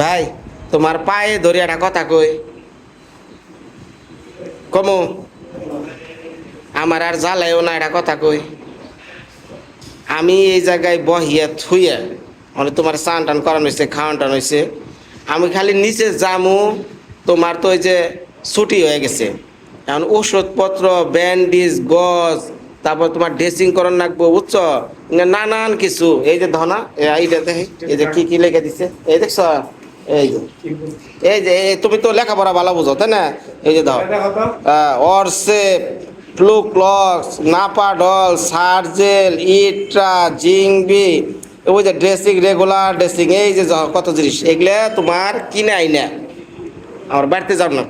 ভাই, তোমার পায়ে ধরে একটা কথা কই। কমু, আমার আর জ্বালাইও না একটা কথা কই। আমি এই জায়গায় বহিয়া থুইয়া মানে তোমার স্নান টান করানো হয়েছে খাওয়ান টান হয়েছে আমি খালি নিচে জামু তোমার তো ওই যে ছুটি হয়ে গেছে। এখন ওষুধপত্র ব্যান্ডেজ, গজ তারপর তোমার ড্রেসিং করার লাগবো বুঝছ? নানান কিছু। এই যে ধনা এই এইটা এই যে কি কি লেগে দিছে? এই দেখছ? এই যে। এই যে তুমি তো লেখাপড়া ভালো বুঝো তাই না? এই যে দাও অরসেপ ফ্লুক্লক্স নাপাডল সার্জেল ইট্রা জিংবি ওই যে ড্রেসিং রেগুলার ড্রেসিং এই যে কত জিনিস এগুলা তোমার কিনে আইনা। আমার বাড়িতে যাও না।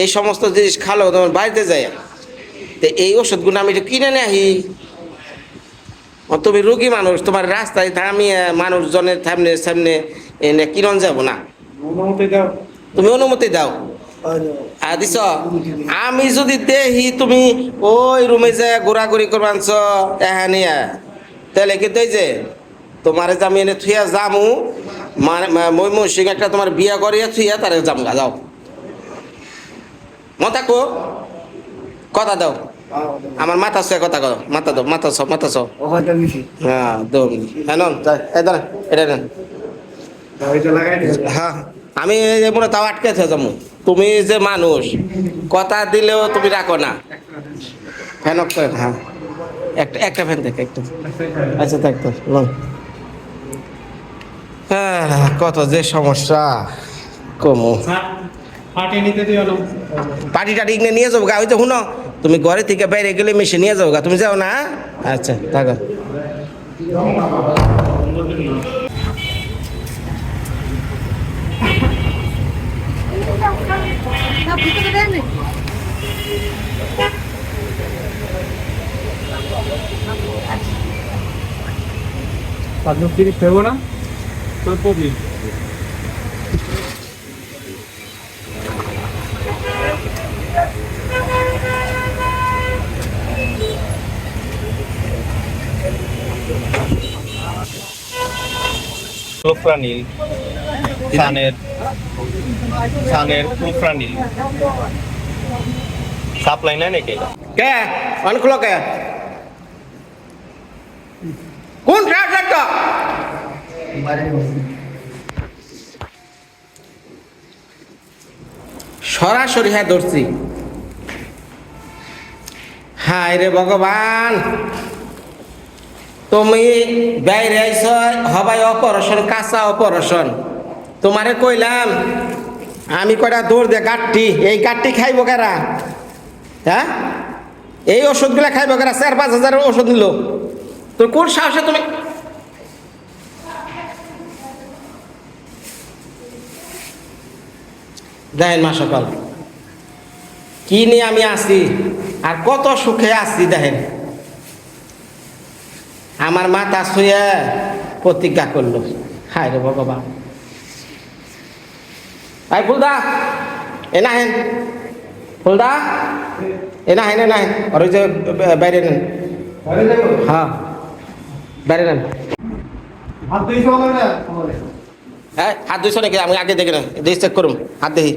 এই সমস্ত জিনিস খালো তোমার বাড়িতে যায় তো এই ওষুধগুলো আমি একটু কিনে ও, তুমি রুগী মানুষ তোমার রাস্তায় থামিয়ে মানুষজনের সামনে সামনে এনে কিরণ যাব না? তুমি অনুমতি দাও। আর আমি যদি দেহি তুমি ওই রুমে যে ঘোরাঘুরি করবানছ এহানিয়া তাহলে কিন্তু এই যে তোমার যে আমি এনে থুইয়া যামু মানে মই মৌসিক একটা তোমার বিয়া করিয়া থুইয়া তারে যাম গা যাও। মতা কো কথা দাও। আমার মাথা ছয় কথা কো মাথা দাও মাথা ছ মাথা নিছি হ্যাঁ দো হ্যাঁ দাঁড়া এটা নেন। হ্যাঁ আমি যে মনে তাও আটকে আছে যাব তুমি যে মানুষ কথা দিলেও তুমি রাখো না। ফ্যান অফ হ্যাঁ। একটা একটা ফ্যান দেখ একটা। আচ্ছা দেখ তো হ্যাঁ কত যে সমস্যা। কমু। না। পাটি টাটি নিয়ে যাব গা ওই তো শুনো তুমি ঘরে থেকে বাইরে গেলে মেশে নিয়ে গা। তুমি যাও না? আচ্ছা থাকো। পাঁচ তিরিশ পেবো না? তোর পবি প্রোফ্রানিল সানের সানের প্রোফ্রানিল সাপ্লাই নাই নাকি? কে? অনেকগুলো কে? কোন ট্রাক্টরটা সরাসরি হ্যাঁ ধরছি। হায় রে ভগবান! তুমি বাইরে আইস হবাই অপারেশন কাঁচা অপারেশন তোমারে কইলাম, আমি কয়টা দৌড় দে গাঠটি এই গাঠটি খাইব কারা? হ্যাঁ? এই ওষুধগুলো খাইব কারা? চার পাঁচ হাজারের ওষুধ নিল। তোর কোন সাহসে তুমি দেখেন মা সকাল কি নিয়ে আমি আছি, আর কত সুখে আছি, দেখেন। আমার মাথা শুয়ে প্রতিজ্ঞা করল। হায় রে ভগবান। আই ফুলদা এ না হেন। ফুলদা এনা হেন এ না হেন। আর ওই যে বাইরে নেন। হ্যাঁ বাইরে নেন। হাত দুইশো নাকি? আমি আগে দেখে না চেক করুন হাত দেখি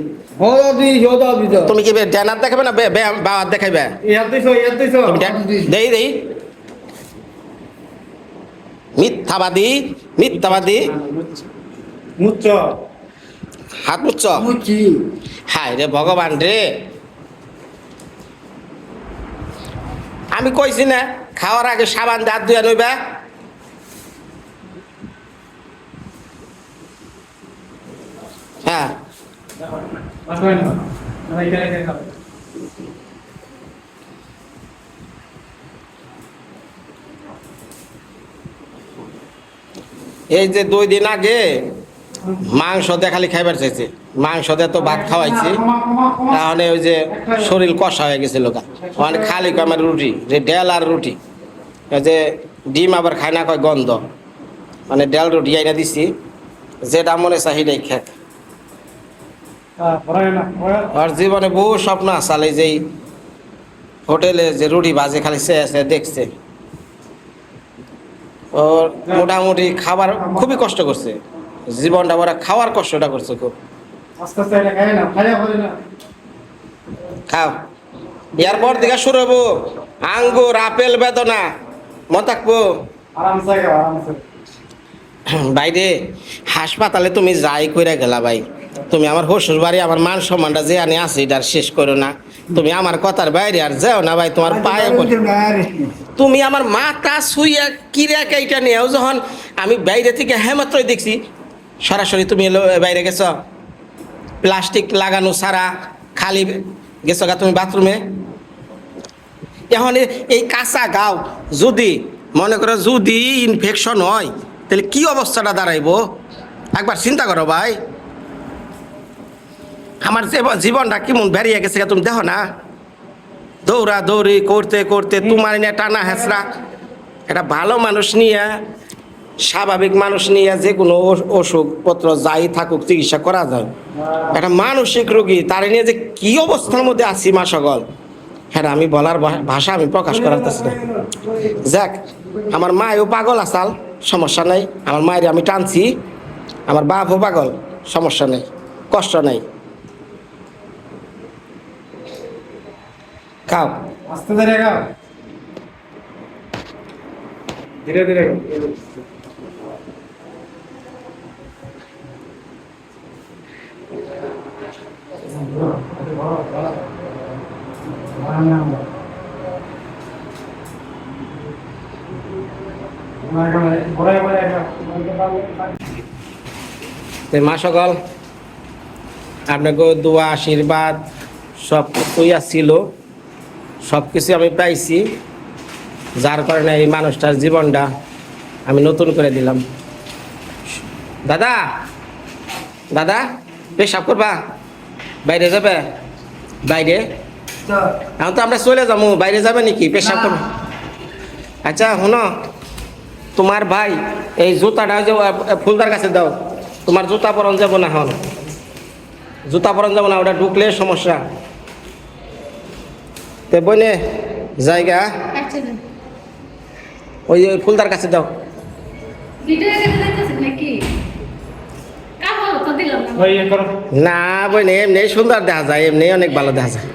দিস তুমি কি হাত দেখাবে না? বে- হাত দেখাইবে? দেই দেই। মিথ্যাবাদী মিথ্যাবাদী মুচ্চ হাত মুচ্ছ মুচি হায় রে ভগবান রে আমি কইছি না খাওয়ার আগে সাবান দাঁত দিয়ে নইবা হ্যাঁ আসবেন না না এখানে এখানে খাবে এই যে দুই দিন আগে মাংস দিয়ে খালি খাইবার চাইছে। মাংস দিয়ে তো ভাত খাওয়াইছি। তাহলে ওই যে শরীর কষা হয়ে গেছিল মানে খালি কয় আমার রুটি যে ডেল আর রুটি। যে ডিম আবার খায় না কয় গন্ধ। মানে ডেল রুটি আইনা দিছি যেটা মনে সেটাই খেত। আর জীবনে বহু স্বপ্ন আসালে যেই হোটেলে যে রুটি বাজে খালি সে সে দেখছে। ওর মোটামুটি খাবার খুবই কষ্ট করছে। জীবনটা ওরা খাওয়ার কষ্টটা করছে খুব। খাও। এরপর থেকে শুরু হব আঙ্গুর আপেল বেদনা মন থাকব বাইরে হাসপাতালে তুমি যাই কইরা গেলা ভাই। তুমি আমার শ্বশুর বাড়ি আমার মান সম্মানটা যে আনি আছে এটা আর শেষ করো না। তুমি আমার কথার বাইরে আর যাও না ভাই তোমার পায়ে তুমি আমার মাথা শুইয়া কিরা কেইটা নিয়েও যখন আমি বাইরে থেকে হেমাত্রই দেখছি সরাসরি তুমি বাইরে গেছ। প্লাস্টিক লাগানো সারা খালি গেছো গা তুমি বাথরুমে এখন এই কাঁচা গাও যদি মনে করো যদি ইনফেকশন হয় তাহলে কি অবস্থাটা দাঁড়াইবো? একবার চিন্তা করো ভাই। আমার জীব- জীবনটা কেমন বেরিয়ে গেছে তুমি দেখো না। দৌড়া দৌড়ি করতে করতে তোমার নিয়ে টানা হেঁচড়া। একটা ভালো মানুষ নিয়ে, স্বাভাবিক মানুষ নিয়ে যে কোনো অসুখপত্র যাই থাকুক চিকিৎসা করা যায়। একটা মানসিক রোগী, তার নিয়ে যে কি অবস্থার মধ্যে আছি মা সকল। হ্যাঁ আমি বলার ভাষা আমি প্রকাশ করাতেছি না। যাক, আমার মায়ও পাগল আসাল, সমস্যা নাই। আমার মায়ের আমি টানছি। আমার বাপও পাগল, সমস্যা নেই, কষ্ট নেই। খাও। আস্তে ধীরে খাও। ধীরে ধীরে মা সকল আপনাকে দোয়া আশীর্বাদ সব কিছুই আসছিল সব কিছু আমি পাইছি যার কারণে এই মানুষটার জীবনটা আমি নতুন করে দিলাম। দাদা দাদা পেশাব করবা? বাইরে যাবে? বাইরে? এখন তো আমরা চলে যাব বাইরে যাবে নাকি? পেশাব করবে? আচ্ছা শুনো তোমার ভাই এই জুতাটা যে ফুলদার কাছে দাও। তোমার জুতা পরন যাব না হন জুতা পরন যাব না ওটা ঢুকলে সমস্যা। তে বইনে জায়গা। আচ্ছা ওই ওই ফুলদার কাছে দাও না। ইয়ে বইনে এমনি সুন্দর দেখা যায় এমনি অনেক ভালো দেখা যায়।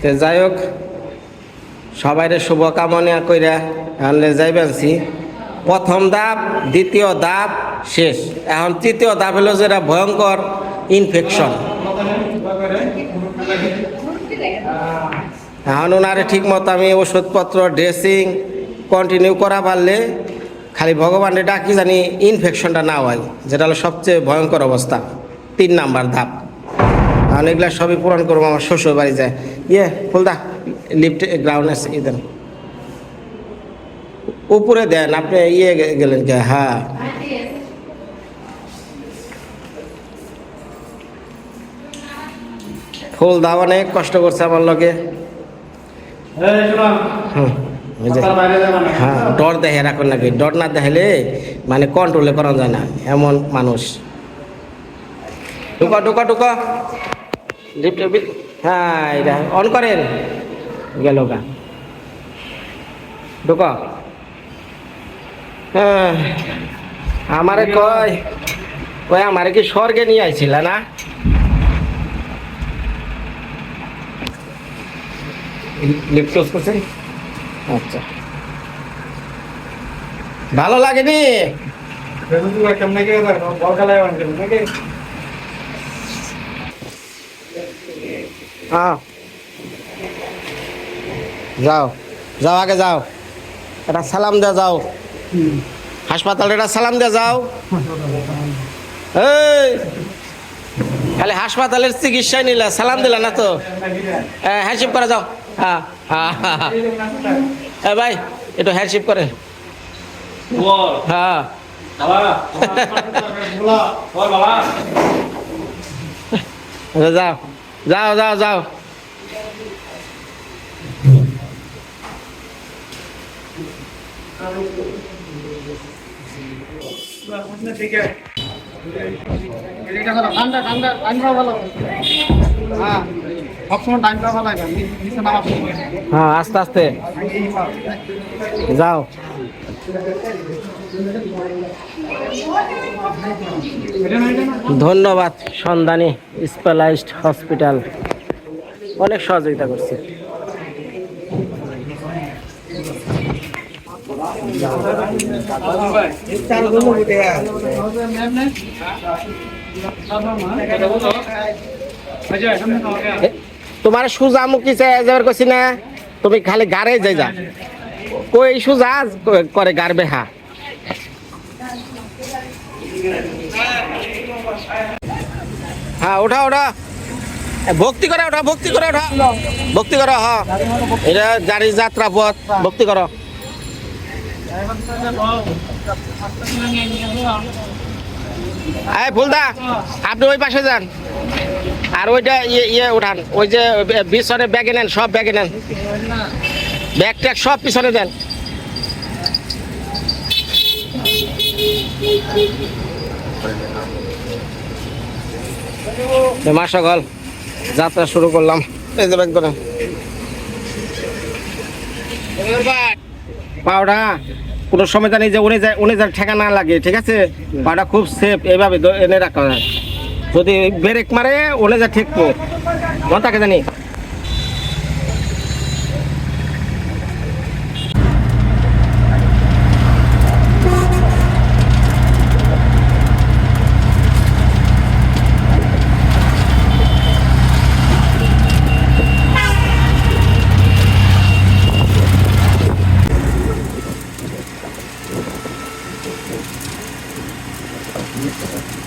তে যাই হোক সবাইরে শুভকামনা কইরা আনলে যাইবেনছি প্রথম ধাপ দ্বিতীয় ধাপ শেষ। এখন তৃতীয় ধাপ হলো যেটা ভয়ঙ্কর ইনফেকশন এখন ওনারে ঠিক মতো আমি ওষুধপত্র, ড্রেসিং কন্টিনিউ করা পারলে খালি ভগবানের ডাকি জানি ইনফেকশনটা না হয়, যেটা হলো সবচেয়ে ভয়ঙ্কর অবস্থা, তিন নাম্বার ধাপ। এখন এগুলা সবই পূরণ করব, আমার শ্বশুর বাড়ি যায়। ইয়ে ফুলদা লিফট গ্রাউন্ড আছে ই উপরে দেন, আপনি ইয়ে গেলেন কে? হ্যাঁ। ফুল দা অনেক কষ্ট করছে আমার লগে। হ্যাঁ ডর দেখে রাখুন নাকি ডর না দেখলে মানে কন্ট্রোলে করা যায় না এমন মানুষ। ঢুকা ঢুকা ঢুকা। হ্যাঁ এটা অন করেন। গেল গা। ঢুকা। হ্যাঁ আমারে কয় কয় আমারে কি স্বর্গে নিয়ে আইছিল না? ক্লোজ করছেন আচ্ছা। ভালো লাগেনি? হ্যাঁ যাও যাও আগে যাও। এটা সালাম দেওয়া যাও। হাসপাতালে এটা সালাম দেওয়া যাও। এই। খালি হাসপাতালের চিকিৎসা নিলা সালাম দিলা না তো? হ্যাঁ হ্যান্ডশিপ করে যাও। হ্যাঁ হ্যাঁ হ্যাঁ। হ্যাঁ। এ ভাই একটু হ্যান্ডশিপ করে। হ্যাঁ। আচ্ছা, যাও যাও যাও যাও। ঠিক আছে ঠান্ডা ঠান্ডা ঠান্ডা ভালো। হ্যাঁ। সবসময় লাগে হ্যাঁ আস্তে আস্তে। যাও। ধন্যবাদ সন্ধানী স্পেশালাইজড হসপিটাল অনেক সহযোগিতা করছে। এ, তোমার সুজা মুখি যাবার করছি না, তুমি খালি গাড়ে যাই যা। কই সুজা? করে গার বেহা হ্যাঁ ওঠা ওঠা। ভক্তি করে, ওঠা, ভক্তি করে, ওঠা। ভক্তি করো হ্যাঁ। এটা গাড়ি যাত্রা পথ, ভক্তি করো। এই ফুলদা, আপনি ওই পাশে যান। আর ওইটা ইয়ে ইয়ে উঠান। ওই যে পিছনে ব্যাগে নেন, সব ব্যাগে নেন। ব্যাগ ট্যাগ সব পিছনে দেন। মা সকাল যাত্রা শুরু করলাম। এই যে ব্যাগ ধরেন। পাওটা কোনো সময় জানি যে উনি যায় উনি যার ঠেকা না লাগে, ঠিক আছে? পাটা খুব সেফ এইভাবে এনে রাখা যদি ব্রেক মারে, উনি যা ঠেকবো। মন তাকে জানি আহ,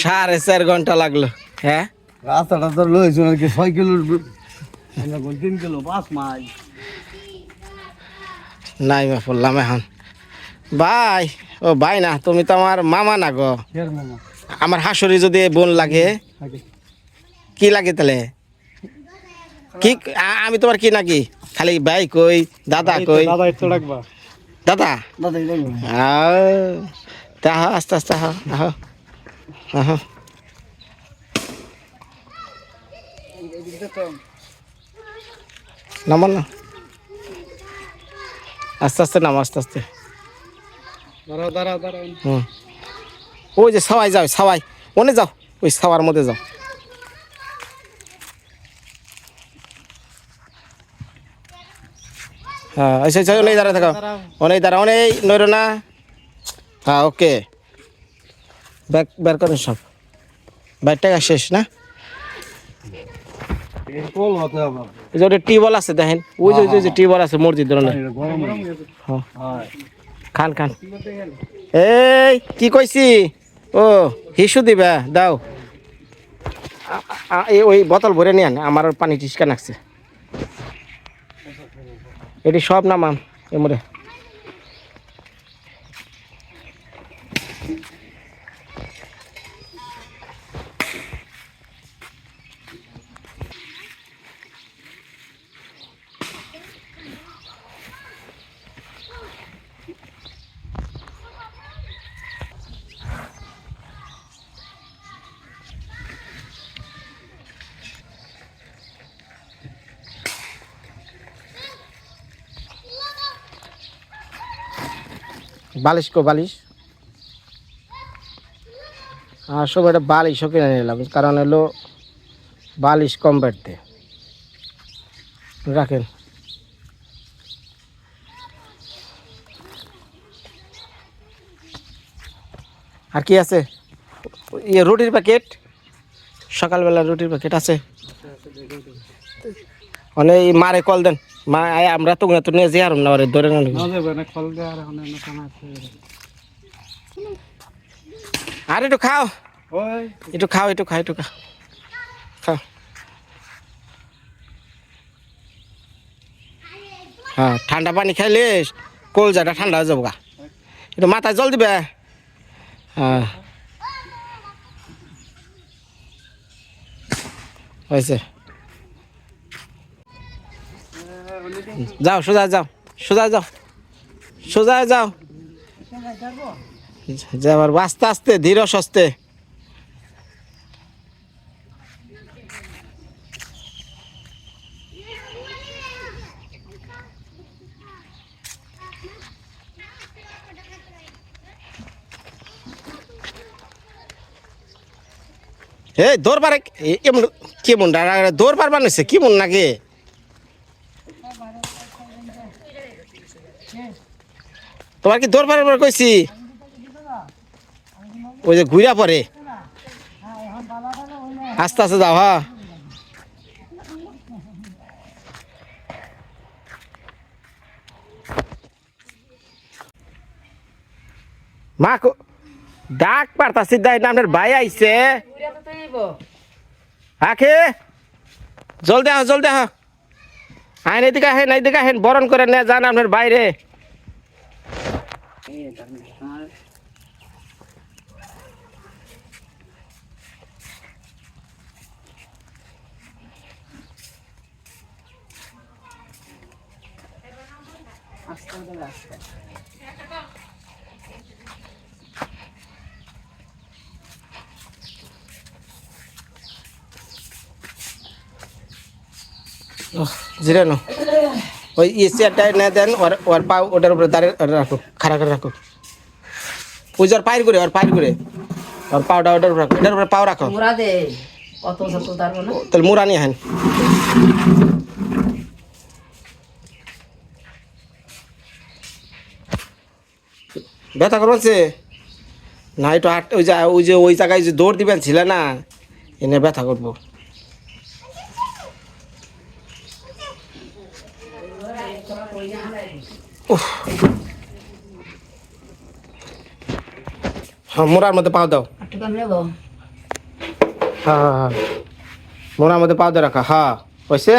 সাড়ে চার ঘণ্টা লাগল। হ্যাঁ? রাস্তাটা তো লইছো আর কি ছয় কিলো তিন কিলো পাঁচ মাইল। নাই মা পড়লাম এখন। ভাই ও ভাই না তুমি তো আমার মামা না গো। আমার হাসুরি যদি বোন লাগে কি লাগে তাহলে? কি আমি তোমার কি নাকি? খালি ভাই কই দাদা কই? দাদা? দাদা আস্তে আস্তে আহ আহ আহ নামো না। আস্তে আস্তে নামো আস্তে আস্তে। দাঁড়াও দাঁড়াও দাঁড়াও। হুম। ওই যে সাওয়াই যাও সাওয়াই ওনে যাও ওই সাওয়ার মধ্যে যাও। হ্যাঁ আচ্ছা আচ্ছা অনেক দাঁড়া থাকো। অনেক দাঁড়া অনেক নইরো না। হ্যাঁ ওকে। ব্যাক বের করেন সব। টাকা শেষ, না? টিউবওয়েল আছে, দেখেন। ওই যে, ওই যে- টিউবওয়েল আছে মসজিদ ধরনের হ্যাঁ। খান খান। এই, কি কইছি? ও, হিসু দিবা, দাও। ওই বোতল ভরে নিয়ে আন, আমার পানি টিসকা নাকছে। এটি সব নামাম এমরে বালিশ কো বালিশ। আর সব একটা বালিশও কিনে নিলাম, কারণ হলো বালিশ কম বাড়তে। রাখেন। আর কি আছে? ইয়ে রুটির প্যাকেট সকালবেলা রুটির প্যাকেট আছে। এই মারে কল দেন। মা আমরা তো তো নিয়ে যাই আর না ওরে ধরে না না না আর এখন এনে টানা আছে। আর একটু খাও। একটু খাও একটু খাও একটু খাও। খাও। হ্যাঁ ঠান্ডা পানি খাইলে কলজাটা ঠান্ডা হয়ে যাব গা একটু মাথায় জল দিবে। হ্যাঁ। হয়েছে। যাও, সোজা যাও সোজা যাও সোজা যাও। যাবার আস্তে আস্তে, ধীর সস্তে। এই দৌড় পারে এমন কেমন দৌড় পারবার নিছে কেমন নাকি? তোমার কি দৌড় পারবার কইছি? ওই যে ঘুরা পরে। আস্তে আস্তে যাও হ্যাঁ। মা ডাক পারতাছি দাই না আপনার ভাই আইছে। আখে জলদি আহ জলদি আহ। আইন এদিকে আহেন এদিকে আহেন, বরণ করে নে যান আপনার বাইরে Maria das Missões. Pastor. Oh, ওই ইয়ে চেয়ারটা না দেন ওর ওর পা ওটার উপরে দাঁড়িয়ে রাখো খাড়া করে রাখো। ওই যে ওর পায়ের করে ওর পায়ের করে ওর পাওটা ওটার উপরে রাখো এটার উপরে পাও রাখো। মুরা তাহলে মুরানি হেন ব্যথা করছে না একটু হাট ওই যে ওই যে ওই জায়গায় যে দৌড় দিবেন ছিল না এনে ব্যথা করব। হ্যাঁ মোড়ার মধ্যে পাও দাও। হ্যাঁ, হ্যাঁ, হ্যাঁ মোড়ার মধ্যে পাও দাও রাখা হ্যাঁ। হয়েছে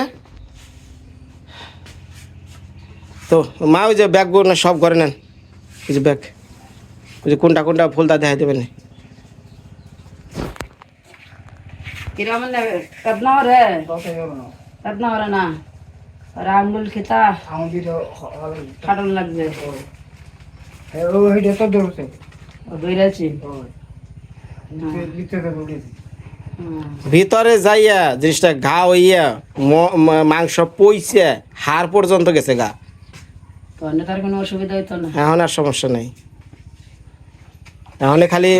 তো মা ওই যে ব্যাগগুলো না সব ঘরে নেন। ওই যে ব্যাগ। ওই যে কোনটা কোনটা ফুলটা দেখা দেবেন কিরম না। আঙ্গুল খেতা। আমাদের ফাটন লাগবে। ওইটা তো লিখতে দেবো ভিতরে যাইয়া জিনিসটা ঘা হইয়া ম- ম- মাংস পইছে হাড় পর্যন্ত গেছে গা। তার কোনো অসুবিধা হইতো না। এখন আর সমস্যা নেই। এখন খালি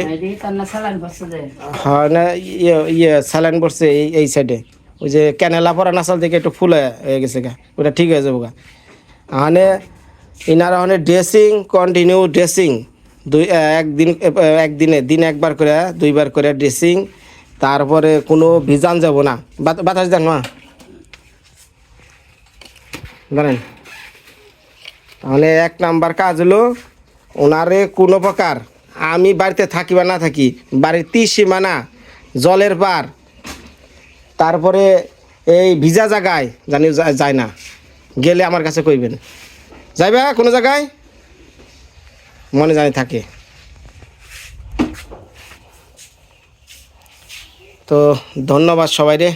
হয় না ইয়ে ইয়ে স্যালাইন পড়ছে এই এই সাইডে ওই যে ক্যানেলা পরা নাসাল থেকে একটু ফুলে হয়ে গেছে গা, ওটা ঠিক হয়ে যাব গা আনে ইনারা মানে ড্রেসিং কন্টিনিউ ড্রেসিং। দুই একদিন একদিনে, দিন একবার করে, দুইবার করে ড্রেসিং। তারপরে কোনো ভিজান যাব না। বাত- বাতাস দেন মা। জানেন তাহলে এক নাম্বার কাজ হলো, ওনারে কোনো প্রকার আমি বাড়িতে থাকি বা না থাকি, বাড়ির তীর সীমানা জলের পার তারপরে এই ভিজা জায়গায় জানি যায় না গেলে আমার কাছে কইবেন। যাইবা কোনো জায়গায়? মনে জানি থাকে। তো ধন্যবাদ সবাই রে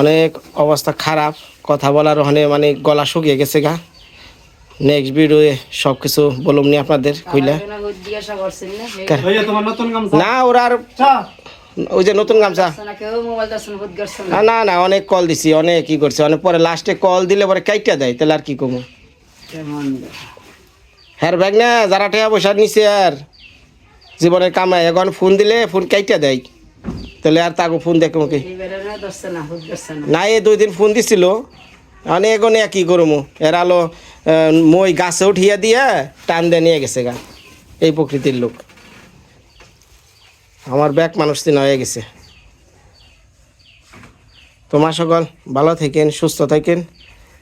অনেক অবস্থা খারাপ কথা বলার ওখানে মানে গলা শুকিয়ে গেছে গা। নেক্সট ভিডিওয়ে সব কিছু বলুন নি আপনাদের কইলা। না ওরা আর ওই যে নতুন গামছা। না না না অনেক কল দিছি অনেক কি করছে অনেক পরে লাস্টে কল দিলে পরে কাইটা দেয় তাহলে আর কি কমু? হ্যাঁ ব্যাগ না যারা টাকা পয়সা নিছে আর জীবনের কামাই এখন ফোন দিলে ফোন কাইটা দেয়। তাহলে আর তাকে ফোন দেখো কি এইবারে না এই দুই দিন ফোন দিছিল। অনেক এগোনে কি করব এর আলো মই গাছে উঠিয়া দিয়ে টান দিয়ে নিয়ে গেছে গা এই প্রকৃতির লোক। আমার ব্যাগ মানুষ দিন হয়ে গেছে। তোমার সকল ভালো থাকেন সুস্থ থাকেন।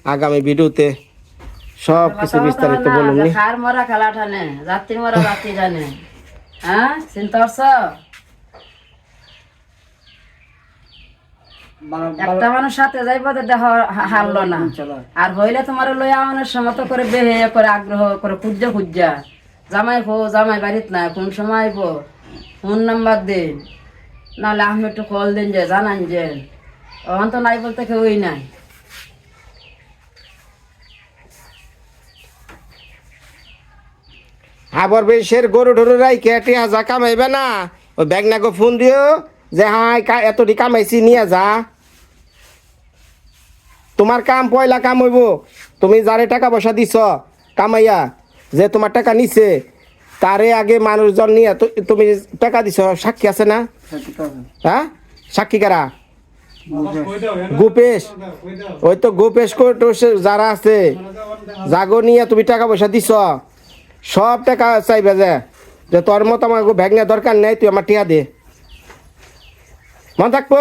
আগামী ভিডিওতে সব কিছু বিস্তারিত বলুন খার মরা খেলা ঠানে রাত্রি মরা রাত্রি জানে হ্যাঁ চিন্তা একটা মানুষ সাথে যাইব দেহ হারলো না। আর হইলে তোমার লইয়া আমার সমত করে বেহে করে আগ্রহ করে খুঁজা খুঁজা জামাই হো জামাই বাড়িত না কোন সময় আইব? ফোন নাম্বার দিন। নাহলে আমি একটু কল দিন যে, জানান যে অহন তো নাই বলতে কেউই নাই। আবার বেশের গরু টরু রাই কেটে যা কামাইবে না? ওই ব্যাগ নাকো ফোন দিও, যে হাই এতটি কামাইছি, নিয়ে যা। তোমার কাম পয়লা কাম হইব। তুমি যারে টাকা পয়সা দিছ, কামাইয়া, যে তোমার টাকা নিছে তারে আগে মানুষজন নিয়ে তুমি টাকা দিছ, সাক্ষী আছে না? হ্যাঁ? সাক্ষী কারা? গোপেশ। ওই তো গোপেশ যারা আছে, জাগো নিয়ে তুমি টাকা পয়সা দিছ। সব টাকা চাইবে যে যে তোর মতো আমার ভ্যাগনা দরকার নেই, তুই আমার টিয়া দে। মন থাকব?